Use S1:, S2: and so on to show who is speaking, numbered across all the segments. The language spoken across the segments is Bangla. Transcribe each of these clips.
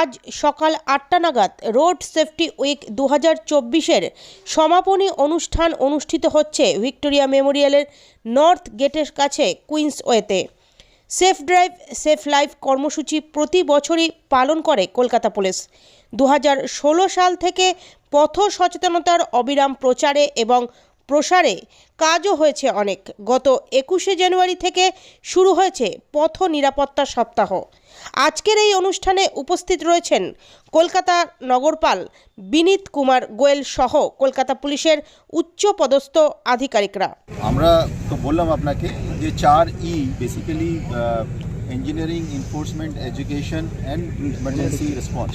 S1: আজ সকাল আটটা নাগাদ রোড সেফটি উইক দু হাজার চব্বিশের সমাপনী অনুষ্ঠান অনুষ্ঠিত হচ্ছে ভিক্টোরিয়া মেমোরিয়ালের নর্থ গেটের কাছে কুইন্স ওয়েতে সেফ ড্রাইভ, সেফ লাইফ কর্মসূচি প্রতি বছরই পালন করে কলকাতা পুলিশ। দু সাল থেকে পথ সচেতনতার অবিরাম প্রচারে এবং প্রসারে কাজও হয়েছে অনেক। গত একুশে জানুয়ারি থেকে শুরু হয়েছে পথ নিরাপত্তা সপ্তাহ। আজকের এই অনুষ্ঠানে উপস্থিত রয়েছেন কলকাতা নগরপাল বিনীত কুমার গোয়েল সহ কলকাতা পুলিশের উচ্চ পদস্থ আধিকারিকরা।
S2: আমরা তো বললাম আপনাকে যে চার E basically engineering enforcement education and emergency response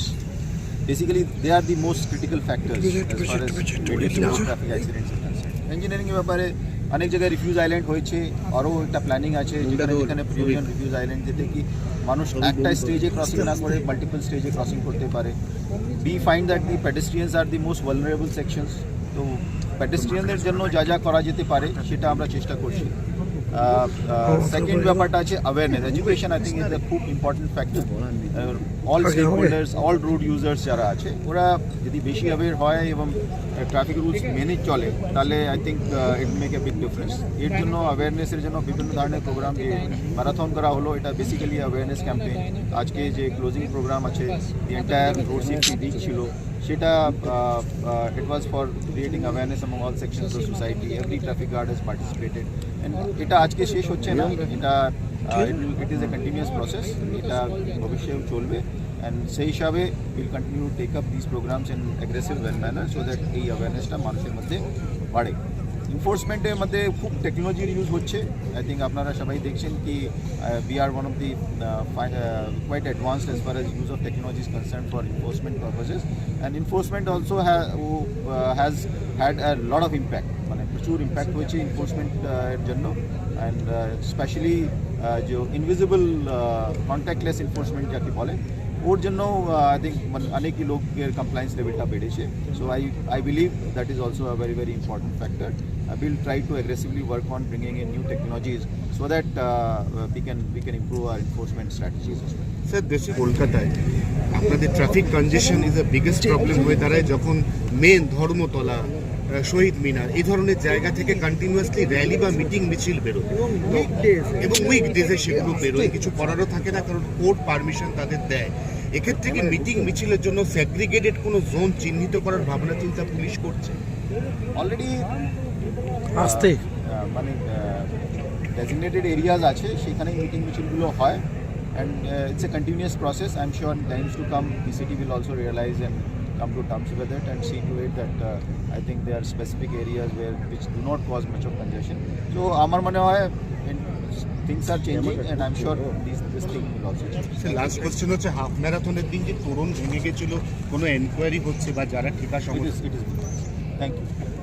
S2: basically they are the most critical factors traffic accidents engineering এর ব্যাপারে অনেক জায়গায় রিফিউজ আইল্যান্ড হয়েছে আরও একটা প্ল্যানিং আছে যেখানে যেখানে প্রয়োজন রিফিউজ আইল্যান্ড যেতে কি মানুষ একটা স্টেজে ক্রসিং না করে মাল্টিপল স্টেজে ক্রসিং করতে পারে। We find that the pedestrians are the most vulnerable sections তো প্যাডেস্ট্রিয়ানদের জন্য যা যা করা যেতে পারে সেটা আমরা চেষ্টা করছি। সেকেন্ড ব্যাপারটা আছে awareness education I think is the খুব important factor all stakeholders all road users যারা আছে ওরা যদি বেশি অ্যাওয়ার হয় এবং ট্রাফিক রুলস মেনে চলে তাহলে I think it make a big difference এর জন্য অ্যাওয়ারনেসের জন্য বিভিন্ন ধরনের প্রোগ্রাম যে ম্যারাথন করা হলো এটা বেসিক্যালি অ্যাওয়ারনেস ক্যাম্পেইন আজকে যে ক্লোজিং প্রোগ্রাম আছে the entire road safety week ছিল। সেটা it was for creating awareness among all sections of society. Every traffic guard has participated. And এটা আজকে শেষ হচ্ছে না এটা it is a continuous process এটা ভবিষ্যেও চলবে অ্যান্ড সেই হিসাবে will continue take up this programs in aggressive well manner so that এই অ্যাওয়ারনেসটা মানুষের মধ্যে বাড়ে এনফোর্সমেন্টের মধ্যে খুব টেকনোলজির ইউজ হচ্ছে। আই থিঙ্ক আপনারা সবাই দেখছেন কি we are one of the quite advanced as far as use of technology is concern for enforcement purposes and enforcement also has had lot of impact মানে প্রচুর ইম্প্যাক্ট হয়েছে এনফোর্সমেন্ট এর জন্য। অ্যান্ড স্পেশালি যে ইনভিজিবল কন্ট্যাক্টলেস এনফোর্সমেন্ট যাকে বলে ওর জন্য আই থিঙ্ক অনেকই লোকের কমপ্লায়েন্স লেভেলটা বেড়েছে। So I I believe that is also a very very important factor I will try to aggressively work on bringing in new technologies so that we can we can improve our enforcement strategies
S3: sir দেশে কলকাতায় আপনাদের traffic congestion is the biggest problem হয়ে দাঁড়ায় যখন মেন ধর্মতলা শহীদ মিনার এই ধরনের জায়গা থেকে কন্টিনিউয়াসলি র্যালি বা মিটিং মিছিল বেরোয়। এবং উইক ডেজে সেগুলো বেরোয়। কিছু করারও থাকে না কারণ কোর্ট পারমিশন তাদের দেয়। এক্ষেত্রে কি মিটিং মিছিলের জন্য সেগ্রিগেটেড কোনো জোন চিহ্নিত করার ভাবনা চিন্তা পুলিশ করছে?
S2: অলরেডি
S4: আসতে।
S2: মানে ডেজিগনেটেড এরিয়াজ আছে সেখানে মিটিং মিছিলগুলো হয়। And it's a continuous process I am sure times to come the city will also realise and come to terms with it and see to it that uh, I think there are specific areas where which do not cause much of congestion. So আমার মনে হয় things are changing and I'm sure this, this thing will also change.
S3: last question is, হচ্ছে হাফ ম্যারাথনের দিন যে তরুণ ভেঙে গেছিল কোনো এনকোয়ারি হচ্ছে বা যারা ঠিকা
S2: It is, it is. Thank you.